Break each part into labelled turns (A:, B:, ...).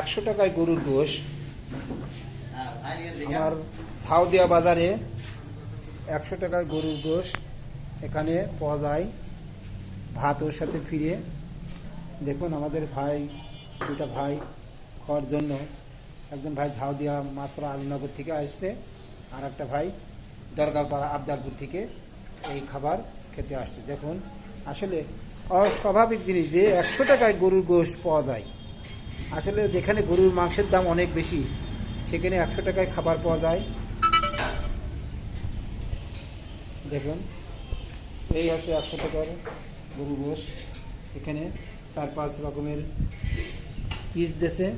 A: একশো টাকায় গরুর গোশ। আমার ছাউদিয়া বাজারে একশো টাকায় গরুর গোশ এখানে পাওয়া যায়। ভাত ওর সাথে ফিরে দেখুন আমাদের ভাই দুটা ভাই খাওয়ার জন্য। একজন ভাই ঝাউদিয়া মাছপাড়া আলমনগর থেকে আসছে আর একটা ভাই দরগাপাড়া আবদারপুর থেকে এই খাবার খেতে আসছে। দেখুন আসলে অস্বাভাবিক জিনিস যে একশো টাকায় গরুর গোশ পাওয়া যায়। আসলে যেখানে গরুর মাংসের দাম অনেক বেশি, সেখানে একশো টাকায় খাবার পাওয়া যায়। দেখুন, এই আছে একশো টাকার গরু গোশ। এখানে চার পাঁচ রকমের পিস দেশে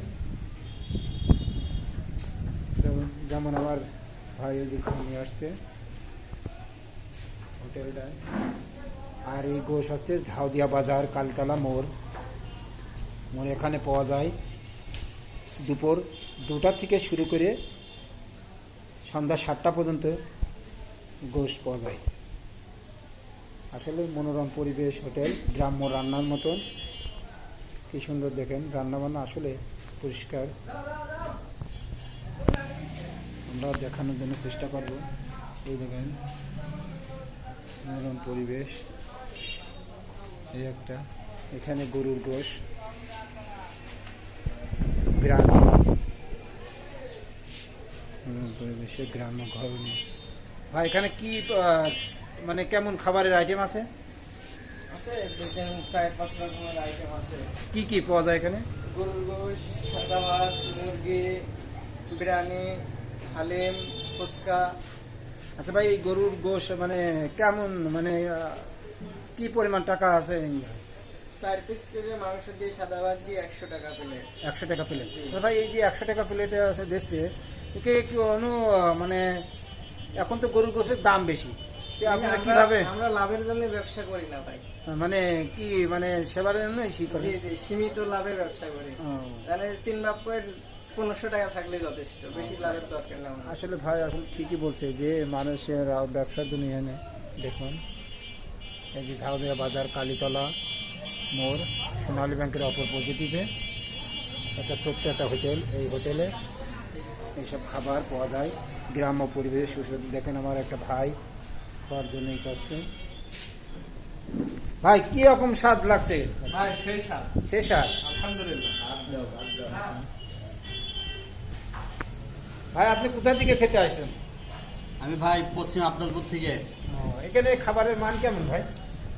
A: যেমন- আমার ভাই ওই যে নিয়ে আসছে। হোটেলটায়। আর এই গোশ হচ্ছে ঝাউদিয়া বাজার, কালতলা মোড়। মোড় এখানে পাওয়া যায়। দুপুর দুটা থেকে শুরু করে সন্ধ্যা সাতটা পর্যন্ত গোশ পাওয়া যায়। আসলে মনোরম পরিবেশ, হোটেল, গ্রাম্য রান্নার মতন। কি সুন্দর দেখেন, রান্নাবান্না আসলে পরিষ্কার। আমরা দেখানোর জন্য চেষ্টা করব। এই দেখেন, মনোরম পরিবেশ। এই একটা, এখানে গরুর গোশ। গ্রাম। পরিবেশে গ্রাম্য ঘর ভাই এখানে কি মানে কেমন খাবারের আইটেম আছে?
B: আইটেম
A: কি কি পাওয়া যায় এখানে?
B: গরুর গোশ সাদা ভাত মুরগি বিরিয়ানি হালিম ফুচকা।
A: আচ্ছা ভাই গরুর গোশ মানে কেমন মানে কি পরিমাণ টাকা আছে
B: চার পিস করে মাংস দিয়ে সাদা ভাত দিয়ে একশো টাকা প্লেট
A: একশো টাকা প্লেট তো ভাই এই যে একশো টাকা প্লেটে দিচ্ছে একে কি অনু মানে এখন তো গরুর গোশের দাম বেশি। আপনারা কীভাবে
B: আমরা লাভের জন্য ব্যবসা করি না ভাই।
A: মানে কি মানে সেবার জন্য
B: জি জি সীমিত লাভে ব্যবসা করি। মানে তিন বাপের পনেরোশো টাকা থাকলে যথেষ্ট বেশি লাভের দরকার না
A: আসলে ভাই আসলে ঠিকই বলছে যে মানুষের ব্যবসার দুনিয়া দেখুন এই যে ঝাউদিয়া বাজার কালীতলা মোড় সোনালী ব্যাংকের অপর পজিটিভে। একটা ছোট্ট একটা হোটেল এই হোটেলে এইসব খাবার পাওয়া যায়। গ্রাম্য পরিবেশ সুস্বাদু দেখেন আমার একটা ভাই খাওয়ার জন্য এই করছে। ভাই কি রকম স্বাদ লাগছে?
B: ভাই সেই স্বাদ।
A: সে স্বাদ?
B: আলহামদুলিল্লাহ।
A: ভাই আপনি কোথা থেকে খেতে আসছেন?
C: আমি ভাই পশ্চিম আবদালপুর থেকে।
A: ও, এখানে খাবারের মান কেমন ভাই?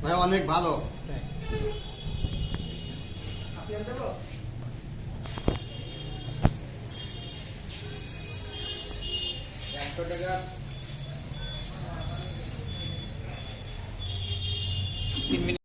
C: ভাই অনেক ভালো। একশো টাকা।
A: তিন মিনিট